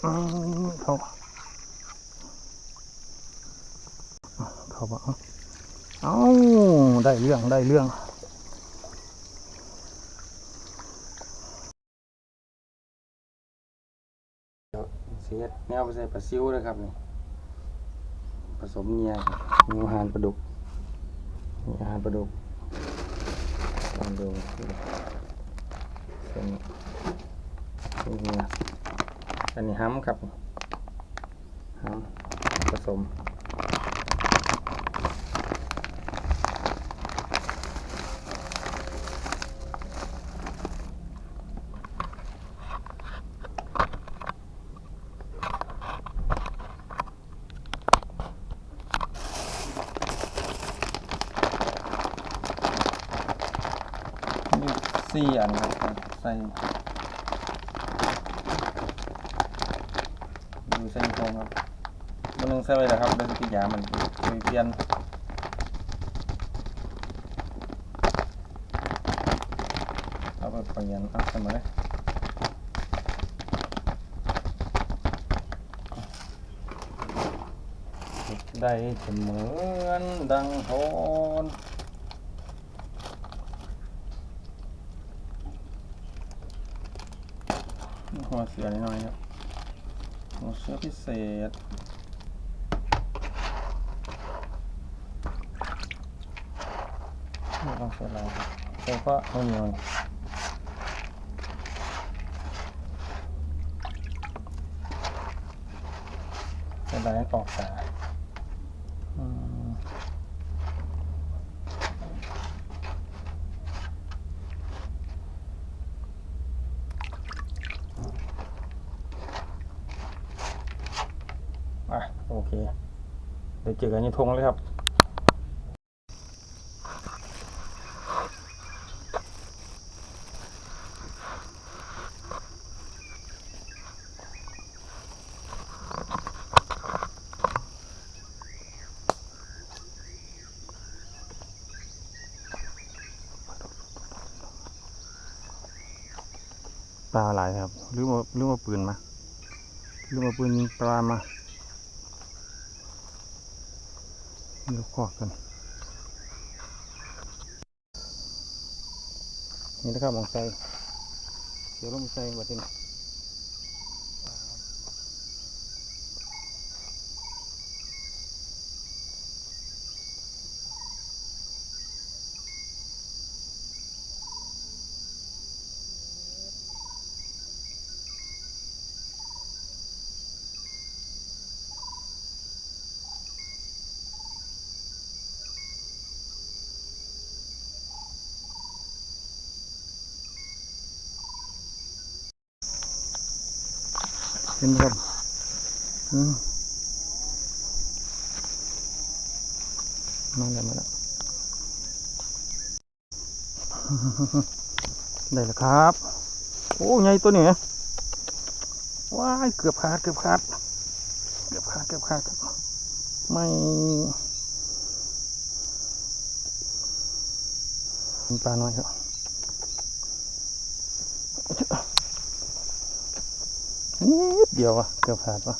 เขาเขาบอกเอ้าได้เรื่องได้เรื่องเสียดแนวไปใส่ปลาซิวนะครับนี่ผสมเนียครับมีอาหารปลาดุกมีอาหารปลาดุกลองดูเส้นนี่เนีย อันนี้ห้ำครับห้ำผสมมีสี่อันครับใส่ดูใส่ตรงครับมันนึงใส่ไว้แล้วครับเดินติดยามันมีเปลี่ยนเอาไปเปลี่ยนเอาเสมอได้เสมือนดังโทนหัวเสือนิดหน่อยครับ หัวเสือพิเศษไม่ต้องเสือลายครับเสือก็ไม่มีนียวนี่เสือลายออกตาอืมอะโอเค เดี๋ยวเจอกันที่ทงเลยครับปลาหลายครับหรือว่าหรือว่าปืนมาหรือว่าปืนยิงปลามาเดี๋ยวขอกกันนี่นะครับมองใส่เดี๋ยวลงใส่บัดนี้ เห็นไหมครับอืมาแล้วมาแล้วได้แล้วครับ โอ้ใหญ่ตัวนี้ว้ายเกือบขาดเกือบขาดเกือบขาดเกือบขาดไม่ปลาน้อยครับ นิดเดียวอะเกือบขาดวะ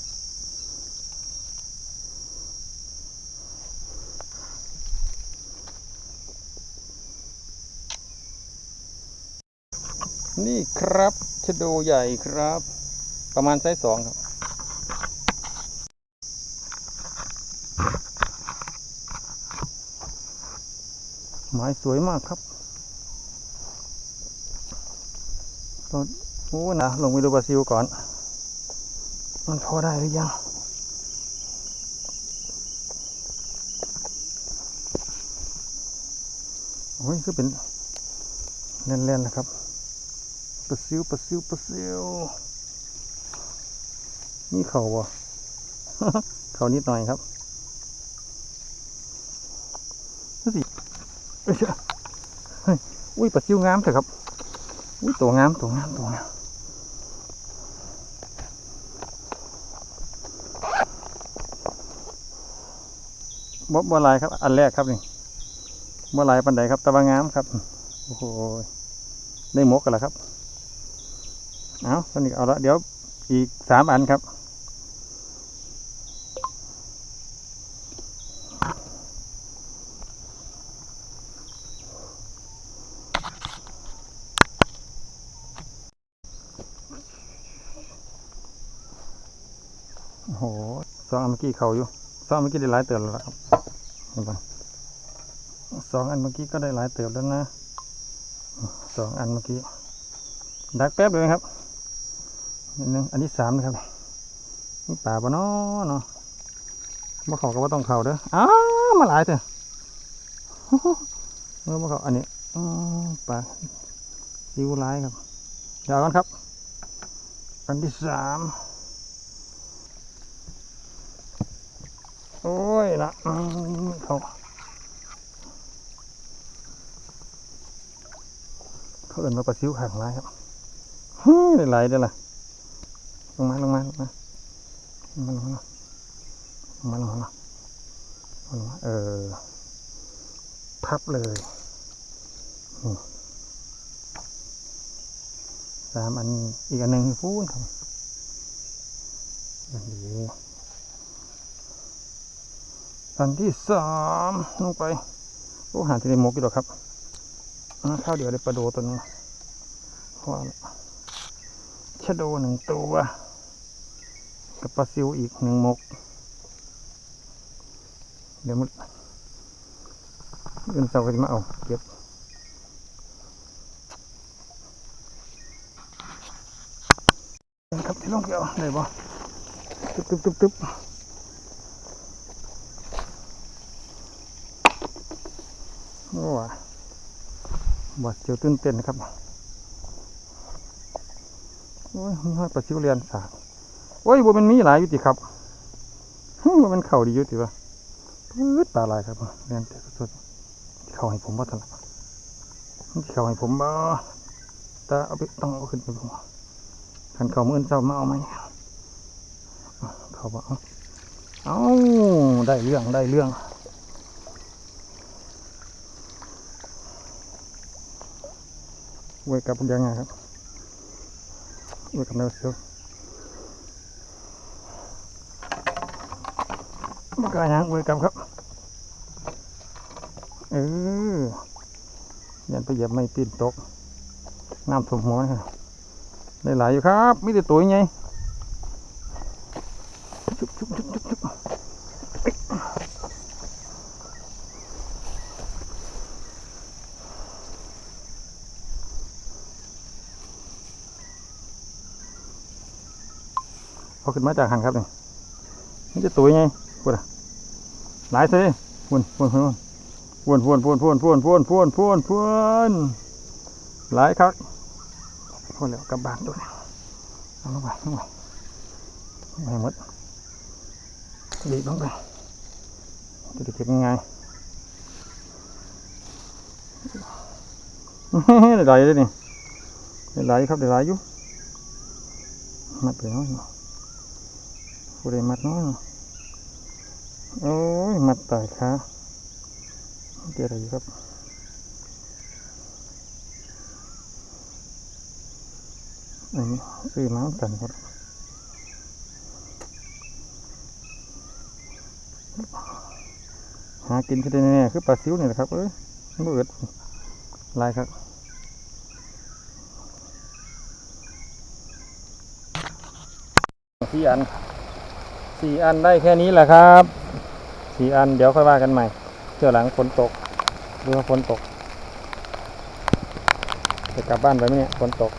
นี่ครับชะโดใหญ่ครับ ประมาณไซส์สองครับไม้สวยมากครับตอนโอ้นะลงไปดูบราซิลก่อน มันพอได้หรือยังโอ้ยคือเป็นแน่นๆนะครับปลาซิวปลาซิวปลาซิวนี่เขาบ่เขานิดหน่อยครับดูสิอุ้ยปลาซิวงามเถอะครับอุ้ยตัวงามตัวงามตัวงาม บ่บ่ลายครับ อันแรกครับนี่บ่ลายปันใดครับต่ว่างามครับ โอ้โหได้หมกกันแล้วครับ เอาตอนนี้เอาละเดี๋ยวอีกสามอันครับโอ้โหสองอันเมื่อกี้เขาอยู่สองอันเมื่อกี้ได้หลายเติบแล้วล่ะครับ เห็นปะสองอันเมื่อกี้ก็ได้หลายเติบแล้วนะสองอันเมื่อกี้ ดักแป๊บเลยครับนิดนึงอันที่สามนะครับ นี่ป่าปะเนาะเนาะมาเขาก็ว่าต้องเข่าเด้ออ้ามาหลายเถอะเออมาเขาอันนี้อป่าซิวร้ายครับเดี๋ยวกันครับ อันที่สาม โอ้ยนะเขาเขาเอื่นมาประซิวขังไรครับฮึไหลได้ล่ะลงมาลงมาลงมาลงมาลงมาลงมาลงมาเออ พับเลยสามอันอีกอันหนึ่งฟูนครับอันนี้ อันที่สามลงไปโอ้หาที่ได้หมกอยู่หรอครับข้าวเดี๋ยวได้ปลาโดตัวนึงว่าชะโดหนึ่งตัวกับปลาซิวอีกหนึ่งหมก เดี๋ยวมันเดินเสาก็จะมาเอาเก็บครับที่ลงเกี่ยวได้บ่ตึ๊บตึ๊บตึ๊บตึ๊บ โอ้ว่ะบาดเจียวตื่นเต้นนะครับ โอ้ยมีห้อยปลาซิวเรียนสากโอ้ยบัวมันมีหลายอยู่ติครับฮึบัวมันเข่าดีอยู่ติวะปื๊ดปลาลายครับเรียนแต่สุดเข่าให้ผมบ่ทันละมันสิเข่าให้ผมบ่ต่เอาไปต้องเอาขึ้นไปบ่ขันเข่ามื่อเจ้ามาเอาไหมเข่าบ่เอาเอาได้เรื่องได้เรื่อง เวกับยังไงครับเวกับแนวเสียวมากายังเวกับครับ เออยันไปเหยียบไม่ปีนตก น้ำสมหัวนะได้หลายอยู่ครับมีแต่ตัวยังไงบจุ๊บจุ๊บจุ๊บจุ๊บ เอาขึ้นมาจากหันครับนี่นี่จะตัวใหญ่ปวดอะหลายสิพวนพวนพวนพวนพวนพวนพวนพวนพวนพวนพวนหลายครับพอแล้วกลับบ้านด้วยเอาลงไปลงไปไม่หมดดีบลงไปจะได้เก็บยังไงได้หลายเลยนี่ได้หลายครับได้หลายอยู่มัดไปน้อยหน่อย ผู้ใดมัดน้อยหน่อยโอ้ย มัดตายขาเดี๋ยวอะไรอยู่ครับอันนี้ซื้อมากันครับหากินที่ได้แน่คือปลาซิวนี่แหละครับเอ้ยมันบ่เอิดลายครับสี่อัน สี่อันได้แค่นี้แหละครับสี่อันเดี๋ยวค่อยว่ากันใหม่เที่ยวหลังฝนตกเรือฝนตกจะกลับบ้านไปไหมเนี่ยฝนตก